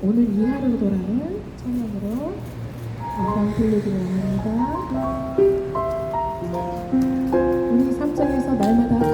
오늘 이하로 돌아는 천연으로 영상 들리기를 원합니다. 우리 삼정에서 날마다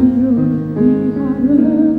이로 이 밤을